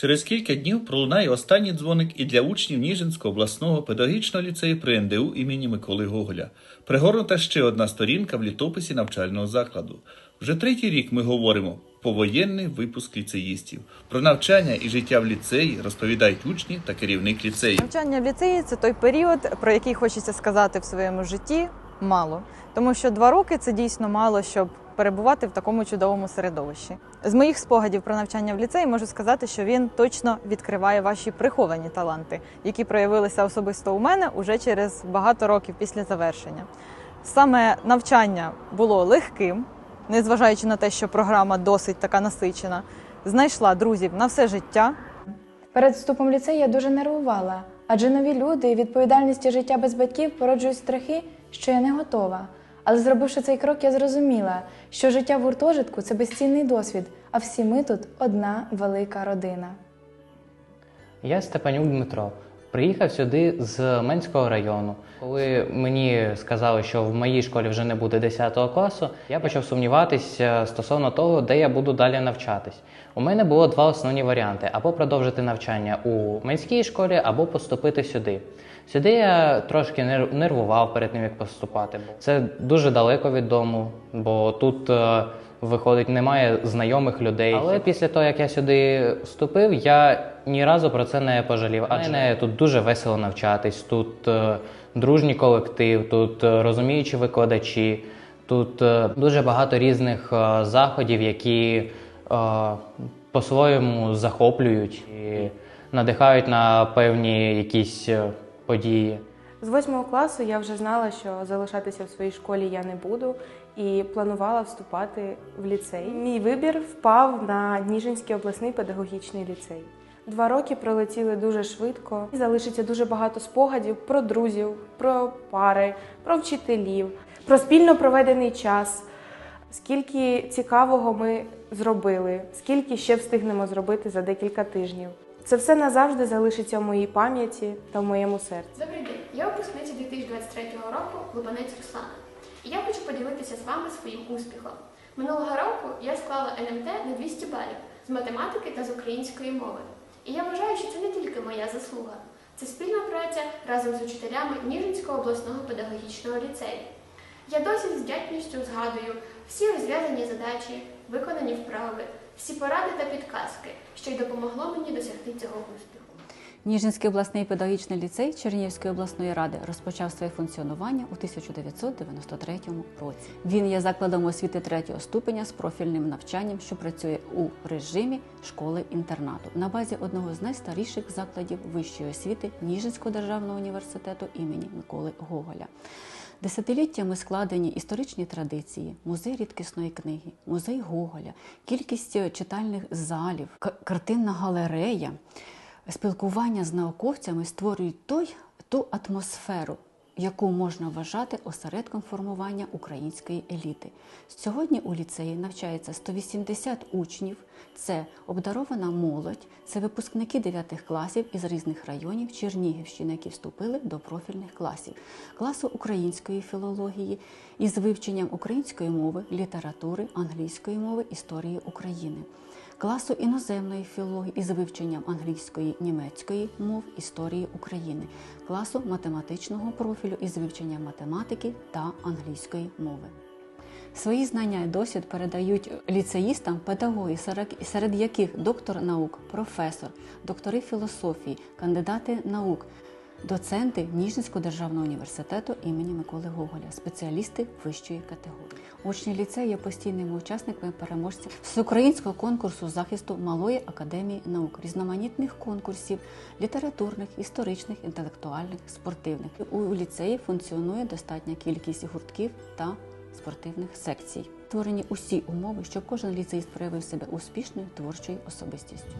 Через кілька днів пролунає останній дзвоник і для учнів Ніжинського обласного педагогічного ліцею при НДУ імені Миколи Гоголя. Пригорнута ще одна сторінка в літописі навчального закладу. Вже третій рік ми говоримо повоєнний випуск ліцеїстів. Про навчання і життя в ліцеї розповідають учні та керівник ліцею. Навчання в ліцеї це той період, про який хочеться сказати в своєму житті мало. Тому що два роки це дійсно мало, щоб перебувати в такому чудовому середовищі. З моїх спогадів про навчання в ліцеї можу сказати, що він точно відкриває ваші приховані таланти, які проявилися особисто у мене уже через багато років після завершення. Саме навчання було легким, незважаючи на те, що програма досить така насичена. Знайшла друзів на все життя, Перед вступом в ліцей я дуже нервувала, адже нові люди і відповідальність і життя без батьків породжують страхи, що я не готова. Але зробивши цей крок, я зрозуміла, що життя в гуртожитку це безцінний досвід, а всі ми тут одна велика родина. Я Степанюк Дмитро. Приїхав сюди з Менського району. Коли мені сказали, що в моїй школі вже не буде 10 класу, я почав сумніватися стосовно того, де я буду далі навчатись. У мене було два основні варіанти: або продовжити навчання у менській школі, або поступити сюди. Сюди я трошки нервував перед тим, як поступати. Це дуже далеко від дому, бо тут е, виходить немає знайомих людей. Але після того, як я сюди вступив, я ні разу про це не пожалів. Адже мене тут дуже весело навчатись, тут е, дружній колектив, тут е, розуміючі викладачі, тут е, дуже багато різних е, заходів, які е, по-своєму захоплюють і надихають на певні якісь е, події. З восьмого класу я вже знала, що залишатися в своїй школі я не буду, і планувала вступати в ліцей. Мій вибір впав на Ніжинський обласний педагогічний ліцей. Два роки пролетіли дуже швидко. і Залишиться дуже багато спогадів про друзів, про пари, про вчителів, про спільно проведений час. Скільки цікавого ми зробили, скільки ще встигнемо зробити за декілька тижнів. Це все назавжди залишиться в моїй пам'яті та в моєму серці. Я випускниця 2023 року Лубанець Руслана. І я хочу поділитися з вами своїм успіхом. Минулого року я склала НМТ на 200 балів з математики та з української мови. І я вважаю, що це не тільки моя заслуга, це спільна праця разом з учителями Ніжинського обласного педагогічного ліцею. Я досі з вдячністю згадую всі розв'язані задачі, виконані вправи, всі поради та підказки, що й допомогло мені досягти цього успіху. Ніжинський обласний педагогічний ліцей Чернігівської обласної ради розпочав своє функціонування у 1993 році. Він є закладом освіти третього ступеня з профільним навчанням, що працює у режимі школи-інтернату на базі одного з найстаріших закладів вищої освіти Ніжинського державного університету імені Миколи Гоголя. Десятиліттями складені історичні традиції, музей рідкісної книги, музей Гоголя, кількість читальних залів, картинна галерея, спілкування з науковцями створюють той, ту атмосферу, яку можна вважати осередком формування української еліти. Сьогодні у ліцеї навчається 180 учнів. Це обдарована молодь, це випускники 9 класів із різних районів Чернігівщини, які вступили до профільних класів, класу української філології із вивченням української мови, літератури, англійської мови, історії України класу іноземної філології із вивченням англійської, німецької мов історії України, класу математичного профілю із вивчення математики та англійської мови. Свої знання і досвід передають ліцеїстам педагоги, серед яких доктор наук, професор, доктори філософії, кандидати наук, доценти Ніжинського державного університету імені Миколи Гоголя, спеціалісти вищої категорії. Учні ліцею є постійними учасниками переможців всеукраїнського конкурсу захисту Малої академії наук, різноманітних конкурсів літературних, історичних, інтелектуальних, спортивних. У ліцеї функціонує достатня кількість гуртків та спортивних секцій. Створені усі умови, щоб кожен ліцеїст проявив себе успішною творчою особистістю.